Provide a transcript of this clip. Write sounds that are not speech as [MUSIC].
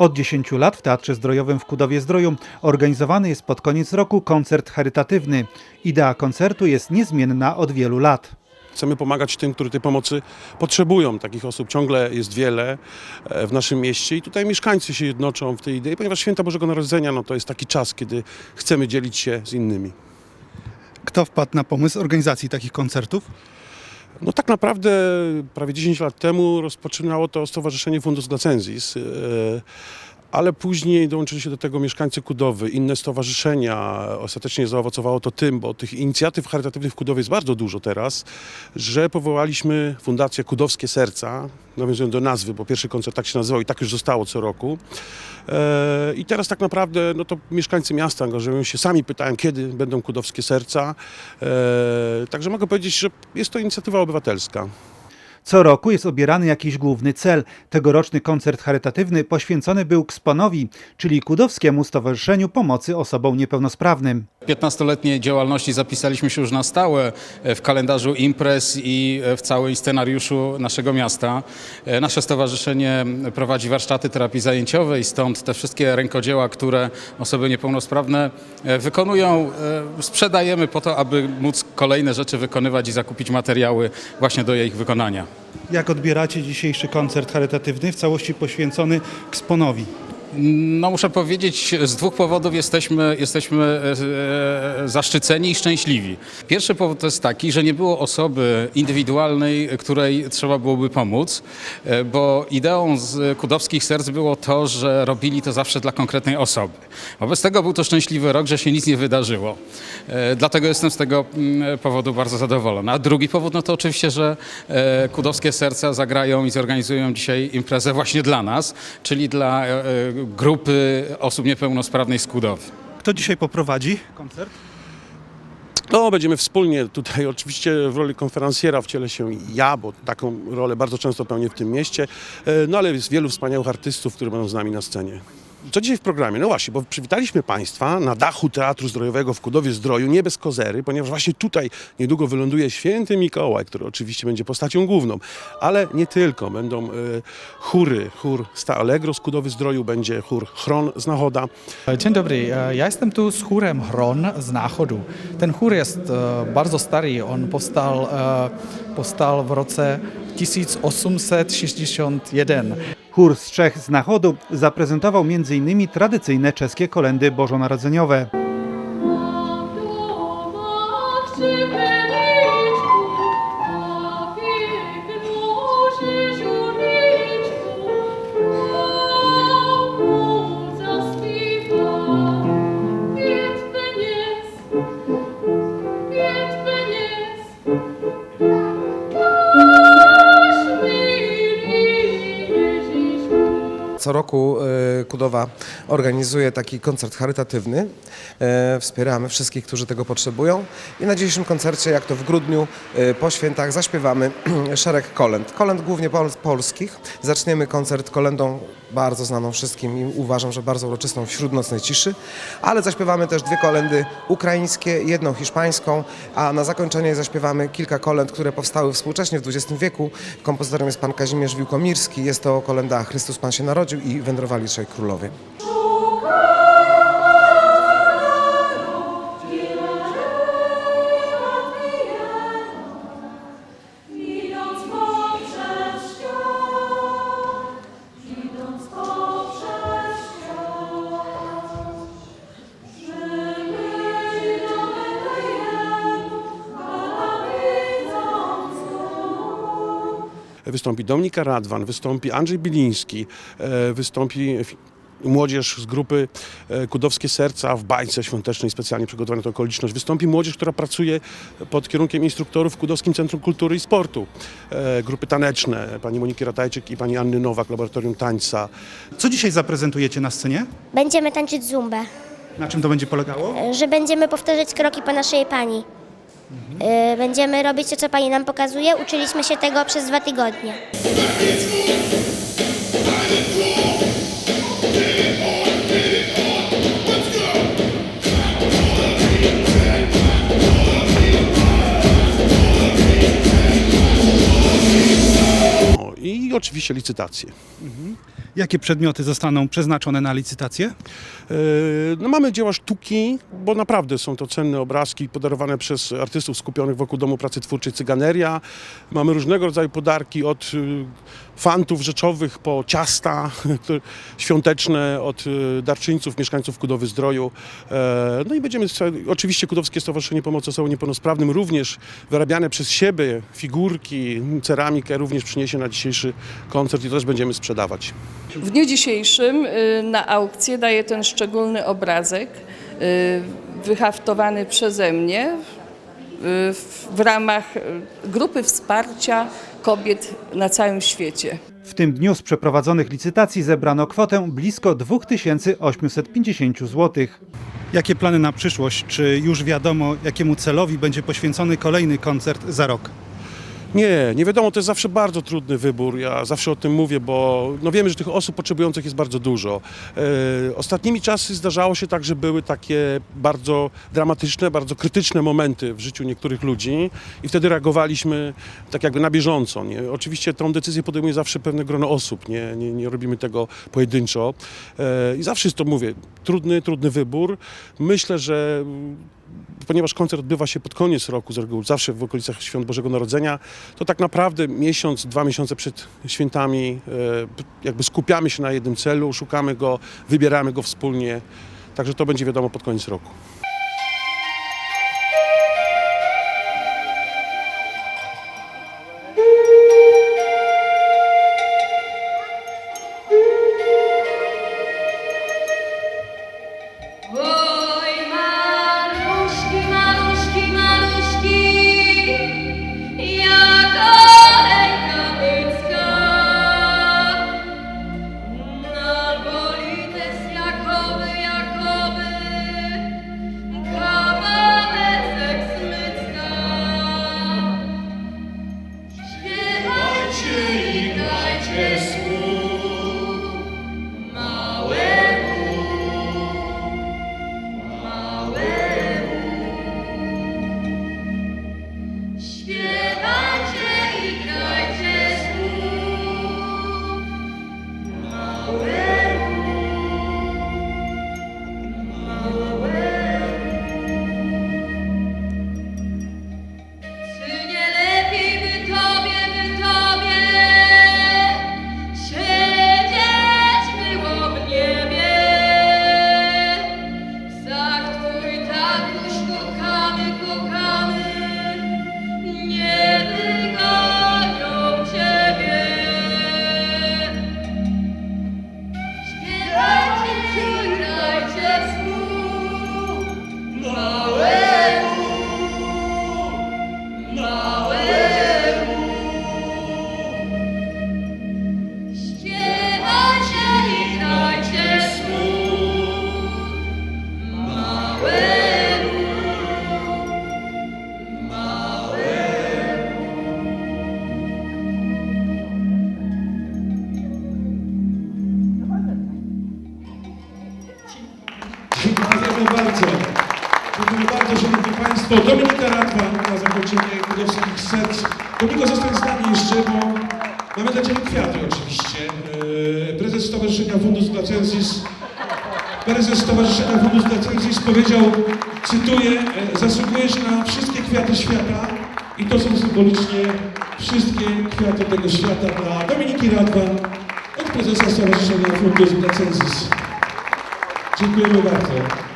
Od 10 lat w Teatrze Zdrojowym w Kudowie-Zdroju organizowany jest pod koniec roku koncert charytatywny. Idea koncertu jest niezmienna od wielu lat. Chcemy pomagać tym, którzy tej pomocy potrzebują. Takich osób ciągle jest wiele e, w naszym mieście i tutaj mieszkańcy się jednoczą w tej idei, ponieważ Święta Bożego Narodzenia no, to jest taki czas, kiedy chcemy dzielić się z innymi. Kto wpadł na pomysł organizacji takich koncertów? No tak naprawdę prawie 10 lat temu rozpoczynało to Stowarzyszenie Fundus Glacensis, ale później dołączyli się do tego mieszkańcy Kudowy, inne stowarzyszenia. Ostatecznie zaowocowało to tym, bo tych inicjatyw charytatywnych w Kudowie jest bardzo dużo teraz, że powołaliśmy Fundację Kudowskie Serca, nawiązując do nazwy, bo pierwszy koncert tak się nazywał i tak już zostało co roku. E, I teraz tak naprawdę no to mieszkańcy miasta angażują się, sami pytają, kiedy będą Kudowskie Serca. E, Także mogę powiedzieć, że jest to inicjatywa obywatelska. Co roku jest obierany jakiś główny cel. Tegoroczny koncert charytatywny poświęcony był Ksponowi, czyli Kudowskiemu Stowarzyszeniu Pomocy Osobom Niepełnosprawnym. 15-letniej działalności zapisaliśmy się już na stałe w kalendarzu imprez i w całym scenariuszu naszego miasta. Nasze stowarzyszenie prowadzi warsztaty terapii zajęciowej, stąd te wszystkie rękodzieła, które osoby niepełnosprawne wykonują, sprzedajemy po to, aby móc kolejne rzeczy wykonywać i zakupić materiały właśnie do ich wykonania. Jak odbieracie dzisiejszy koncert charytatywny w całości poświęcony Ksponowi? No muszę powiedzieć, z dwóch powodów jesteśmy, jesteśmy e, e, zaszczyceni i szczęśliwi. Pierwszy powód to jest taki, że nie było osoby indywidualnej, której trzeba byłoby pomóc, e, bo ideą z Kudowskich Serc było to, że robili to zawsze dla konkretnej osoby. Wobec tego był to szczęśliwy rok, że się nic nie wydarzyło. Dlatego jestem z tego mm, powodu bardzo zadowolony. A drugi powód no to oczywiście, że Kudowskie Serca zagrają i zorganizują dzisiaj imprezę właśnie dla nas, czyli dla grupy osób niepełnosprawnej z Kudowy. Kto dzisiaj poprowadzi koncert? No, będziemy wspólnie tutaj, oczywiście w roli konferencjera wcielę się ja, bo taką rolę bardzo często pełnię w tym mieście, E, no ale jest wielu wspaniałych artystów, którzy będą z nami na scenie. Co dzisiaj w programie? No właśnie, bo przywitaliśmy Państwa na dachu Teatru Zdrojowego w Kudowie Zdroju, nie bez kozery, ponieważ właśnie tutaj niedługo wyląduje święty Mikołaj, który oczywiście będzie postacią główną, ale nie tylko. Będą e, chóry, chór Sta Allegro z Kudowy Zdroju, będzie chór Chron z Nachoda, Dzień dobry, E, ja jestem tu z chórem Hron z Náchodu. Ten chór jest e, bardzo stary, on powstał, e, powstał w roce 1861. Chór z Czech z Nachodu zaprezentował m.in. tradycyjne czeskie kolendy bożonarodzeniowe. Roku e, Kudowa organizuje taki koncert charytatywny. E, Wspieramy wszystkich, którzy tego potrzebują. I na dzisiejszym koncercie, jak to w grudniu e, po świętach, zaśpiewamy [CLEARS THROAT] szereg kolęd. Kolęd głównie pol polskich. Zaczniemy koncert kolendą bardzo znaną wszystkim i uważam, że bardzo uroczystą wśród nocnej ciszy. Ale zaśpiewamy też dwie kolendy ukraińskie, jedną hiszpańską, a na zakończenie zaśpiewamy kilka kolęd, które powstały współcześnie w XX wieku. Kompozytorem jest pan Kazimierz Wiłkomirski. Jest to kolenda Chrystus Pan się narodził i wędrowali trzej królowie. Wystąpi Dominika Radwan, wystąpi Andrzej Biliński, e, wystąpi młodzież z grupy e, Kudowskie Serca w bajce świątecznej specjalnie przygotowanej na tę okoliczność. Wystąpi młodzież, która pracuje pod kierunkiem instruktorów w Kudowskim Centrum Kultury i Sportu. E, Grupy taneczne, pani Moniki Ratajczyk i pani Anny Nowak, Laboratorium Tańca. Co dzisiaj zaprezentujecie na scenie? Będziemy tańczyć zumbę, Na czym to będzie polegało? że będziemy powtarzać kroki po naszej pani. Y, Będziemy robić to, co pani nam pokazuje. Uczyliśmy się tego przez dwa tygodnie. O, I oczywiście licytacje. Jakie przedmioty zostaną przeznaczone na licytację? E, No mamy dzieła sztuki, bo naprawdę są to cenne obrazki podarowane przez artystów skupionych wokół Domu Pracy Twórczej Cyganeria. Mamy różnego rodzaju podarki od y, fantów rzeczowych po ciasta [LAUGHS] świąteczne, od y, darczyńców, mieszkańców Kudowy Zdroju. No i będziemy, oczywiście Kudowskie Stowarzyszenie Pomocy Osobom Niepełnosprawnym również wyrabiane przez siebie figurki, ceramikę również przyniesie na dzisiejszy koncert i też będziemy sprzedawać. W dniu dzisiejszym y, na aukcję daję ten szczególny obrazek y, wyhaftowany przeze mnie y, w- ramach grupy wsparcia kobiet na całym świecie. W tym dniu z przeprowadzonych licytacji zebrano kwotę blisko 2850 zł. Jakie plany na przyszłość? Czy już wiadomo, jakiemu celowi będzie poświęcony kolejny koncert za rok? Nie, nie wiadomo, to jest zawsze bardzo trudny wybór. Ja zawsze o tym mówię, bo no wiemy, że tych osób potrzebujących jest bardzo dużo. E, ostatnimi czasy zdarzało się tak, że były takie bardzo dramatyczne, bardzo krytyczne momenty w życiu niektórych ludzi i wtedy reagowaliśmy tak jakby na bieżąco. Nie? Oczywiście tą decyzję podejmuje zawsze pewne grono osób, nie, nie, nie robimy tego pojedynczo. E, I zawsze jest to, mówię, trudny, trudny wybór. Myślę, że ponieważ koncert odbywa się pod koniec roku, z reguły zawsze w okolicach Świąt Bożego Narodzenia, to tak naprawdę miesiąc, dwa miesiące przed świętami e, jakby skupiamy się na jednym celu, szukamy go, wybieramy go wspólnie. Także to będzie wiadomo pod koniec roku. Państwo. Dominika Radwan na zakończenie Kudowskich Serc. Dominiko, zostań z nami jeszcze, bo mamy dla Ciebie kwiaty oczywiście. Yy, Prezes Stowarzyszenia Fundus Placensis Prezes Stowarzyszenia Fundus Placensis powiedział, cytuję, e, zasługujesz na wszystkie kwiaty świata i to są symbolicznie wszystkie kwiaty tego świata dla Dominiki Radwan od prezesa Stowarzyszenia Fundus Placensis. Dziękujemy bardzo.